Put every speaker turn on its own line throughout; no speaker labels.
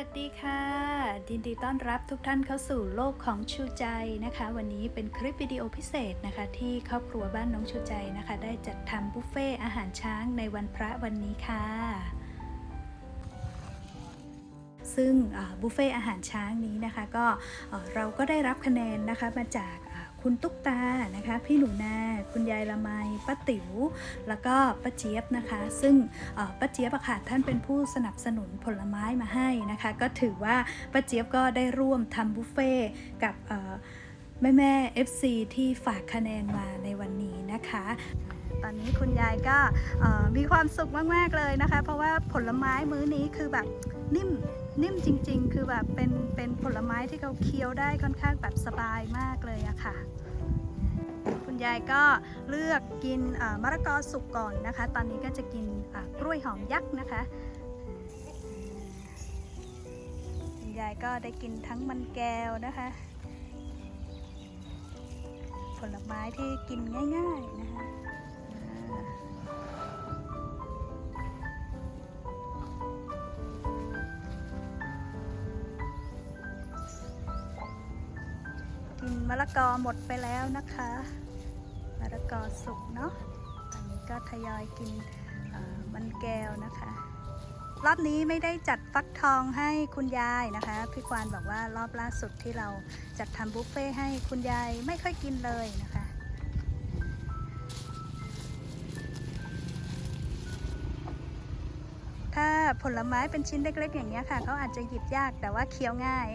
วัสดีค่ะยินดีต้อนรับทุกท่านเข้าสู่โลกของชูใจนะคะ วันนี้เป็นคลิปวิดีโอพิเศษนะคะ ที่ครอบครัวบ้านน้องชูใจนะคะ ได้จัดทำบุฟเฟ่อาหารช้างในวันพระวันนี้ค่ะ ซึ่งบุฟเฟ่อาหารช้างนี้นะคะ ก็เราก็ได้รับคะแนนนะคะมาจาก คุณตุ๊กตานะคะ พี่หนูนาคุณยายละไมป้าติ๋ว แล้วก็ป้าเจี๊ยบนะคะ ซึ่งป้าเจี๊ยบค่ะท่านเป็นผู้สนับสนุนผลไม้มาให้นะคะ ก็ถือว่าป้าเจี๊ยบก็ได้ร่วมทำบุฟเฟ่กับเอ่แม่แม่ FC ที่ฝากคะแนนมาในวันนี้นะคะ ตอนนี้คุณยายก็มีความสุขมาก ๆ เลยนะคะ เพราะว่าผลไม้มื้อนี้คือแบบนิ่ม นิ่มจริงๆ คือแบบเป็นเป็นผลไม้ที่เขาเคี้ยวได้ค่อนข้างแบบสบายมากเลยอะค่ะ คุณยายก็เลือกกินมะละกอสุกก่อนนะคะ ตอนนี้ก็จะกินกล้วยหอมยักษ์นะคะ คุณยายก็ได้กินทั้งมันแก้วนะคะ ผลไม้ที่กินง่าย ๆ นะคะ ละกอหมดไปแล้วนะคะมะละกอสุกเนาะตอนนี้ก็ทยอยกินมันแก้วนะคะ รอบนี้ไม่ได้จัดฟักทองให้คุณยายนะคะ พี่ควานบอกว่ารอบล่าสุดที่เราจัดทำบุฟเฟ่ให้คุณยายไม่ค่อยกินเลยนะคะถ้าผลไม้เป็นชิ้นเล็กๆอย่างนี้ค่ะเขาอาจจะหยิบยากแต่ว่าเคี้ยวง่าย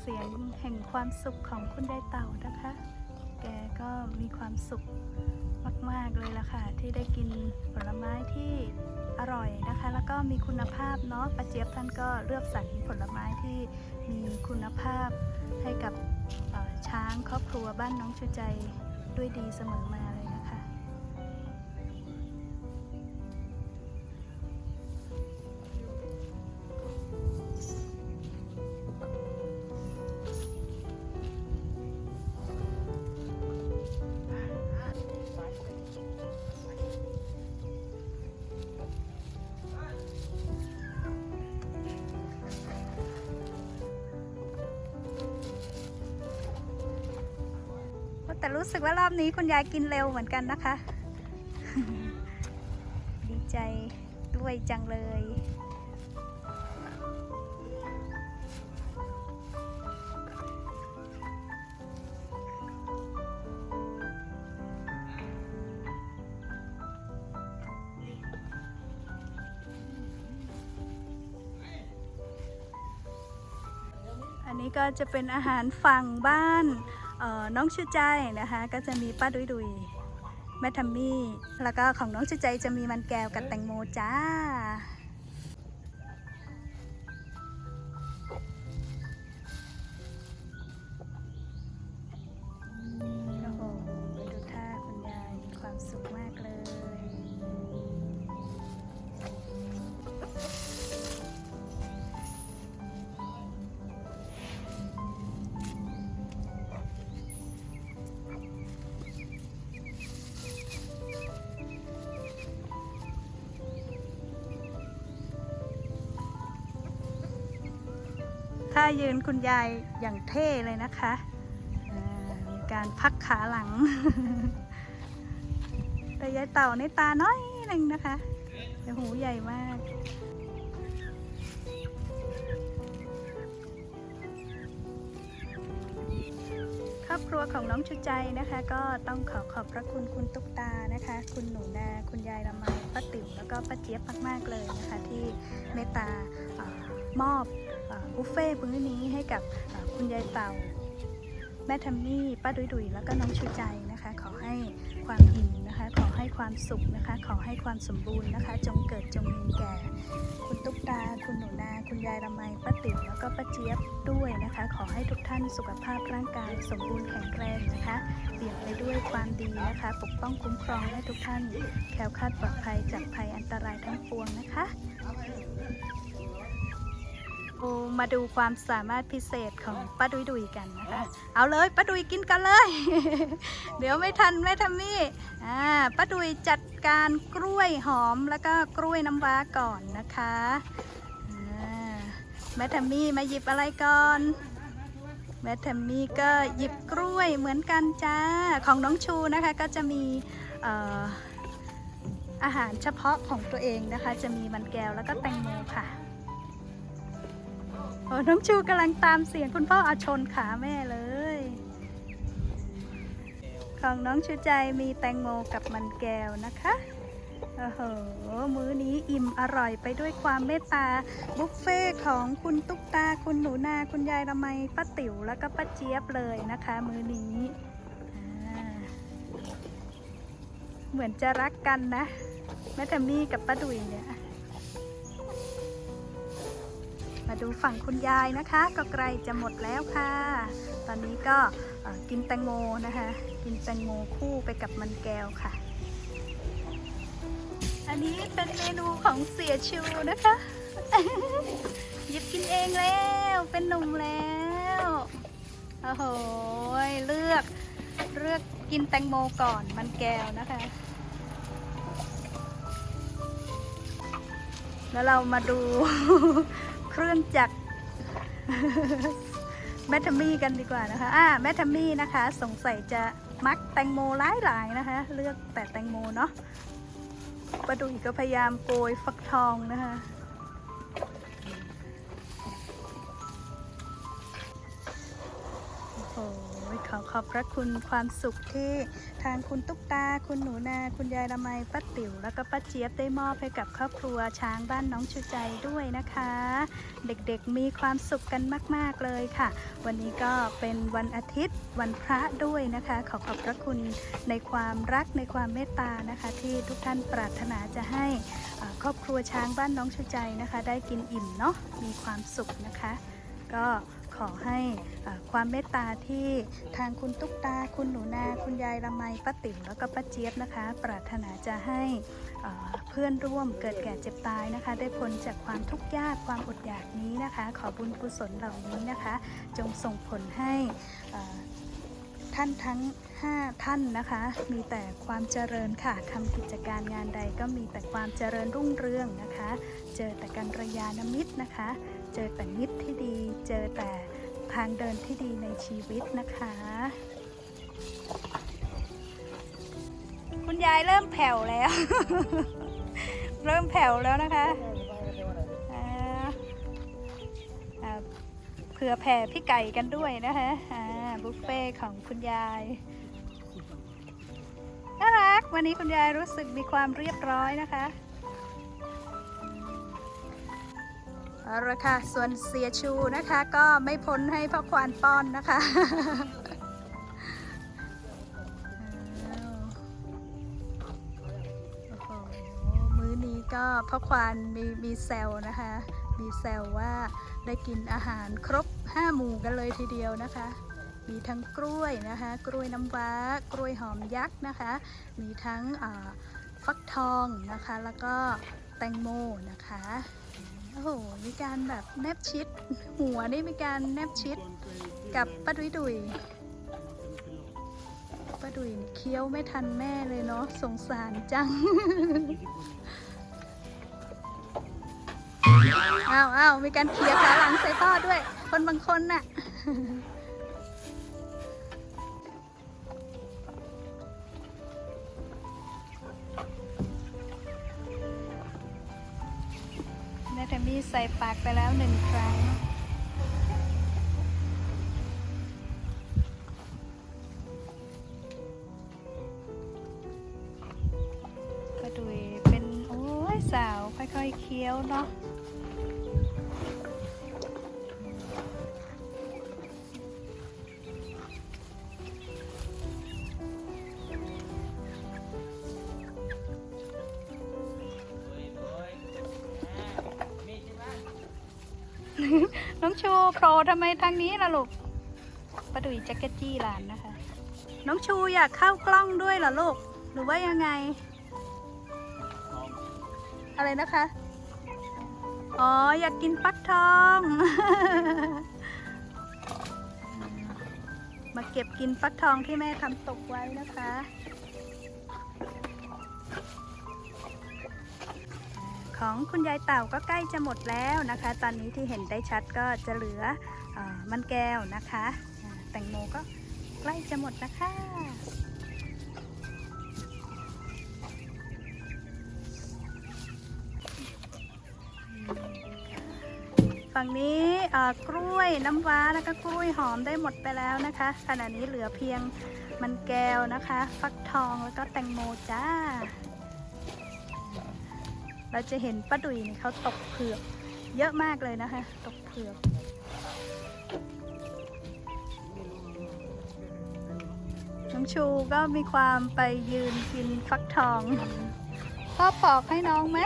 เสียงแห่งความสุขของคุณยายเต่านะคะ แกก็มีความสุขมาก ๆ เลยล่ะค่ะ ที่ได้กินผลไม้ที่อร่อยนะคะ แล้วก็มีคุณภาพเนาะป้าเจี๊ยบท่านก็เลือกสรรผลไม้ที่มีคุณภาพให้กับช้างครอบครัวบ้านน้องชูใจด้วยดีเสมอมา รู้สึกว่ารอบนี้คุณยายกินเร็วเหมือนกันนะคะ ดีใจด้วยจังเลย อันนี้ก็จะเป็นอาหารฝั่งบ้าน น้องชื่อใจนะคะก็จะมีป้าดุยดุยแม่ทัมมี่ แล้วก็ของน้องชื่อใจจะมีมันแก้วกับแตงโมจ้า ยืนคุณยายอย่างเท่เลยนะคะอ่ามีการพักขาหลัง แต่ยายเต่าในตาน้อยหนึ่งนะคะแต่หูใหญ่มากครอบครัวของน้องชุใจนะคะ ก็ต้องขอขอบพระคุณคุณตุ๊กตานะคะ คุณหนูนาคุณยายละไมป้าติ๋วแล้วก็ป้าเจี๊ยบมากๆเลยนะคะ ที่เมตตาเออมอบเอ่อ บุฟเฟ่ต์มื้อนี้ให้กับคุณยายเต่า แม่ทัมมี่ ป้าดุยดุยแล้วก็น้องชูใจนะคะ ขอให้ความอิ่มนะคะ ขอให้ความสุขนะคะ ขอให้ความสมบูรณ์นะคะ จงเกิดจงมีแก่ คุณตุ๊กตา คุณหนูนา คุณยายละไมป้าติ๋วแล้วก็ป้าเจี๊ยบด้วยนะคะ ขอให้ทุกท่านสุขภาพร่างกาย สมบูรณ์แข็งแรงนะคะเปี่ยมไปด้วยความดีนะคะ ปกป้องคุ้มครองให้ทุกท่านแคล้วคลาดปลอดภัยจากภัยอันตรายทั้งปวงนะคะ มาดูความสามารถพิเศษของป้าดุยดุยกันนะคะ เอาเลยป้าดุยกินกันเลย เดี๋ยวไม่ทันแม่ทัมมี่อ่าป้าดุยจัดการกล้วยหอมแล้วก็กล้วยน้ำว้าก่อนนะคะแม่ทัมมี่มาหยิบอะไรก่อนแม่ทัมมี่ก็หยิบกล้วยเหมือนกันจ้า ของน้องชูนะคะก็จะมีเอ่ออาหารเฉพาะของตัวเองนะคะ จะมีมันแก้วแล้วก็แตงโมค่ะ โอ้น้องชูกำลังตามเสียงคุณพ่ออาชนขาแม่เลย ของน้องชูใจมีแตงโมกับมันแก้วนะคะโอ้โห มื้อนี้อิ่มอร่อยไปด้วยความเมตตา บุฟเฟ่ของคุณตุ๊กตา คุณหนูนา คุณยายละไมป้าติ๋ว แล้วก็ป้าเจี๊ยบเลยนะคะ มื้อนี้ เหมือนจะรักกันนะ แม่แทมมี่กับป้าดุยเนี่ย มาดูฝั่งคุณยายนะคะ ก็ใกล้จะหมดแล้วค่ะ ตอนนี้ก็กินแตงโมนะคะ กินแตงโมคู่ไปกับมันแก้วค่ะ อันนี้เป็นเมนูของเสียชูนะคะหยิบกินเองแล้วเป็นหนุ่มแล้วโอ้โหเลือกเลือกกินแตงโมก่อนมันแก้วนะคะแล้วเรามาดู เครื่องจักรแมทามี่กันดีกว่านะคะอ่าแมทามี่นะคะ สงสัยจะมักแตงโมหลายๆนะคะ เลือกแต่แตงโมเนาะประดุยก็พยายามโกยฟักทองนะคะ อขอบพระคุณความสุขที่ทางคุณตุ๊กตา คุณหนูนา คุณยายละไมป้าติ๋วแล้วก็ป้าเจี๊ยบได้มอบให้กับครอบครัวช้างบ้านน้องชูใจด้วยนะคะ เด็กๆมีความสุขกันมาก ๆ เลยค่ะ วันนี้ก็เป็นวันอาทิตย์วันพระด้วยนะคะ ขอขอบพระคุณในความรักในความเมตตานะคะ ที่ทุกท่านปรารถนาจะให้ครอบครัวช้างบ้านน้องชูใจนะคะ ได้กินอิ่มเนาะมีความสุขนะคะ ก็ ขอให้ความเมตตาที่ทางคุณตุ๊กตา คุณหนูนา คุณยายละไมป้าติ๋วแล้วก็ป้าเจี๊ยบนะคะ ปรารถนาจะให้เพื่อนร่วมเกิดแก่เจ็บตายนะคะ ได้พ้นจากความทุกข์ยากความอดอยากนี้นะคะ ขอบุญกุศลเหล่านี้นะคะ จงส่งผลให้ท่านทั้ง 5 ท่านนะคะ มีแต่ความเจริญค่ะทำกิจการงานใดก็มีแต่ความเจริญรุ่งเรืองนะคะ เจอแต่การระยาณมิตรนะคะ เจอแต่มิตรที่ดี เจอแต่ทางเดินที่ดีในชีวิตนะคะ คุณยายเริ่มแผ่วแล้ว เริ่มแผ่วแล้วนะคะเผื่อแผ่พี่ไก่กันด้วยนะคะบุฟเฟ่ของคุณยายน่ารัก วันนี้คุณยายรู้สึกมีความเรียบร้อยนะคะ เอาละค่ะ ส่วนเสียชูนะคะ ก็ไม่พ้นให้พ่อควานป้อนนะคะมื้อนี้ก็พ่อควานมีมีแซวนะคะ มีแซวว่าได้กินอาหารครบ5หมู่กันเลยทีเดียวนะคะ มีทั้งกล้วยนะคะ กล้วยน้ำว้ากล้วยหอมยักษ์นะคะ มีทั้งฟักทองนะคะ แล้วก็แตงโมนะคะ โอ้โห มีการแบบแนบชิด หัวนี่มีการแนบชิดกับป้าดุยดุยป้าดุยเคี้ยวไม่ทันแม่เลยเนาะสงสารจังอ้าวอ้าวมีการเคี้ยวขาหลังใส่พ่อด้วย คนบางคนน่ะ ใส่ปากไปแล้วหนึ่งครั้ง น้องชูโผล่ทำไมทางนี้ล่ะลูกประดุยแจ็คเก็ตจี้หลานนะคะ น้องชูอยากเข้ากล้องด้วยเหรอลูก หรือว่ายังไง อะไรนะคะ อ๋อ อยากกินฟักทอง มาเก็บกินฟักทองที่แม่ทำตกไว้นะคะ ของคุณยายเต่าก็ใกล้จะหมดแล้วนะคะ ตอนนี้ที่เห็นได้ชัดก็จะเหลืออมันแก้วนะคะ แตงโมก็ใกล้จะหมดนะคะฝั่งนี้กล้วยน้ำว้าแล้วก็กล้วยหอมได้หมดไปแล้วนะคะ ขณะนี้เหลือเพียงมันแก้วนะคะ ฟักทองแล้วก็แตงโมจ้า เราจะเห็นป้าดุยนี่เขาตกเผือก เยอะมากเลยนะคะ ตกเผือกน้องชูก็มีความไปยืนกินฟักทอง พ่อปอกให้น้องไหม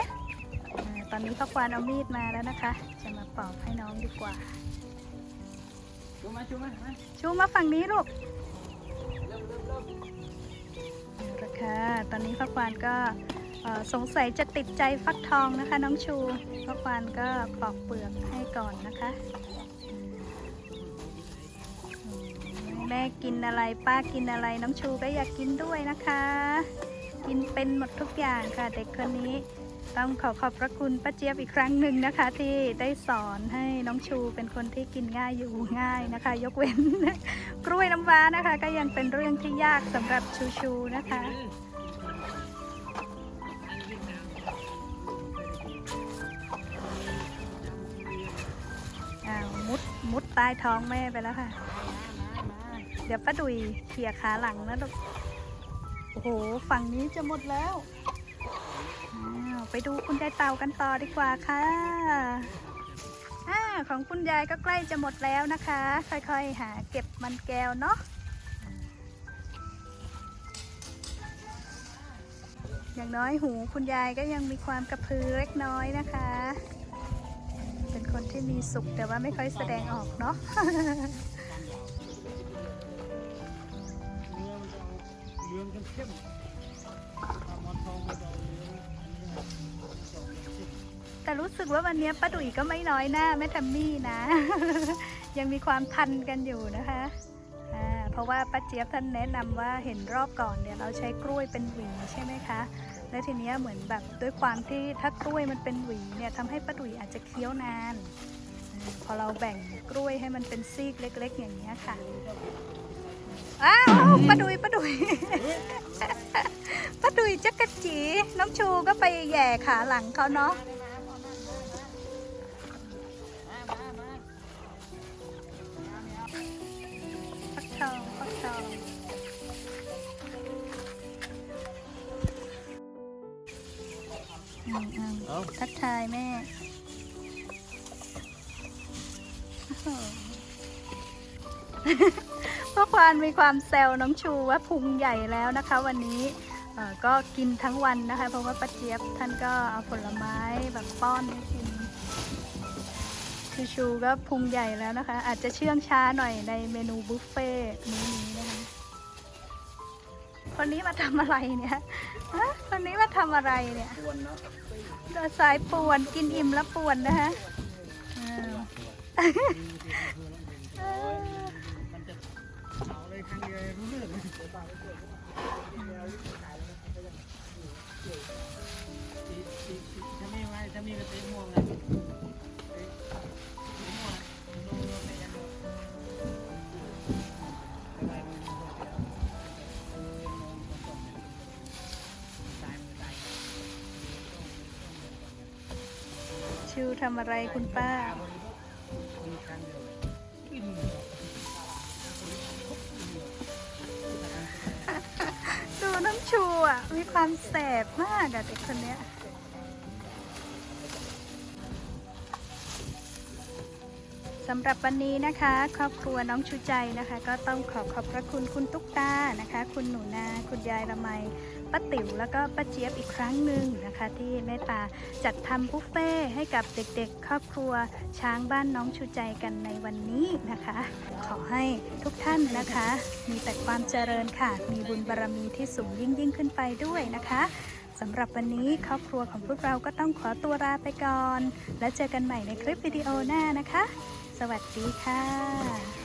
อ่าตอนนี้พ่อควานเอามีดมาแล้วนะคะ จะมาปอกให้น้องดีกว่า
ชูมาชูมามา
ชูมาฝั่งนี้ลูก
เริ่มเริ่มเริ่ม
เอาละค่ะตอนนี้พ่อควานก็เอ่อ สงสัยจะติดใจฟักทองนะคะ น้องชูพ่อควานก็ปอกเปลือกให้ก่อนนะคะแม่กินอะไรป้ากินอะไรน้องชูก็อยากกินด้วยนะคะ กินเป็นหมดทุกอย่างค่ะ เด็กคนนี้ต้องขอขอบพระคุณป้าเจี๊ยบอีกครั้งหนึ่งนะคะ ที่ได้สอนให้น้องชูเป็นคนที่กินง่ายอยู่ง่ายนะคะ ยกเว้น กล้วยน้ำว้านะคะ ก็ยังเป็นเรื่องที่ยากสำหรับชูชูนะคะ ต้ท้องแม่ไปแล้วค่ะ เดี๋ยวป้าดุยเขี่ยขาหลังนะลูก โอ้โห ฝั่งนี้จะหมดแล้วไปดูคุณยายเต่ากันต่อดีกว่าค่ะอของคุณยายก็ใกล้จะหมดแล้วนะคะ ค่อยๆ หาเก็บมันแก้วเนาะ อย่างน้อยหูคุณยายก็ยังมีความกระพือเล็กน้อยนะคะ คนที่มีสุขแต่ว่าไม่ค่อยแสดงออกเนาะ
เนื้อมันเข้มมันทองมันจะออกเหลือง
แต่รู้สึกว่าวันนี้ป้าดุ๋ยก็ไม่น้อยหน้าแม่ทัมมี่นะ ยังมีความทันกันอยู่นะคะเพราะว่าป้าเจี๊ยบท่านแนะนำว่าเห็นรอบก่อนเนี่ยเราใช้กล้วยเป็นหวีใช่ไหมคะ แล้วทีเนี้ยเหมือนแบบด้วยความที่ถ้ากล้วยมันเป็นหวีเนี่ยทำให้ป้าดุยอาจจะเคี้ยวนาน พอเราแบ่งกล้วยให้มันเป็นซีกเล็ก ๆ อย่างนี้ยค่ะ อ้าวป้าดุยป้าดุยป้าดุยจักกะจีน้องชูก็ไปแย่ขาหลังเขาเนาะฟักทองฟักทอง
เอา
ทักทายแม่พ่อควานมีความแซวน้องชูว่าพุงใหญ่แล้วนะคะ วันนี้ก็กินทั้งวันนะคะ เพราะว่าป้าเจี๊ยบท่านก็เอาผลไม้แบบป้อนให้กินชูชูก็พุงใหญ่แล้วนะคะ อาจจะเชื่องช้าหน่อยในเมนูบุฟเฟ่ต์มื้นี้นะ คนนี้มาทำอะไรเนี่ยฮะคนนี้มาทำอะไรเนี่ย
เนาะ
ตัวสายป่วนกินอิ่มแล้วป่วนนะคะ
จะมีไว้ถ้ามีกระเตงม่วงนะเตะำ
อะไรคุณป้า
ดูน้ำ
ชูอะ มีความแสบมากอะเด็กคนเนี้ยสำหรับวันนี้นะคะ ครอบครัวน้องชูใจนะคะ ก็ต้องขอขอบพระคุณคุณตุ๊กตานะคะ คุณหนูนา คุณยายละไม ป้าติ๋วแล้วก็ป้าเจี๊ยบอีกครั้งหนึ่งนะคะ ที่เมตตาจัดทำบุฟเฟ่ให้กับเด็กๆ ครอบครัวช้างบ้านน้องชูใจกันในวันนี้นะคะ ขอให้ทุกท่านนะคะ มีแต่ความเจริญค่ะ มีบุญบารรมีที่สูงยิ่งยิ่งขึ้นไปด้วยนะคะสำหรับวันนี้ครอบครัวของพวกเราก็ต้องขอตัวลาไปก่อน แล้วเจอกันใหม่ในคลิปวิดีโอหน้านะคะ สวัสดีค่ะ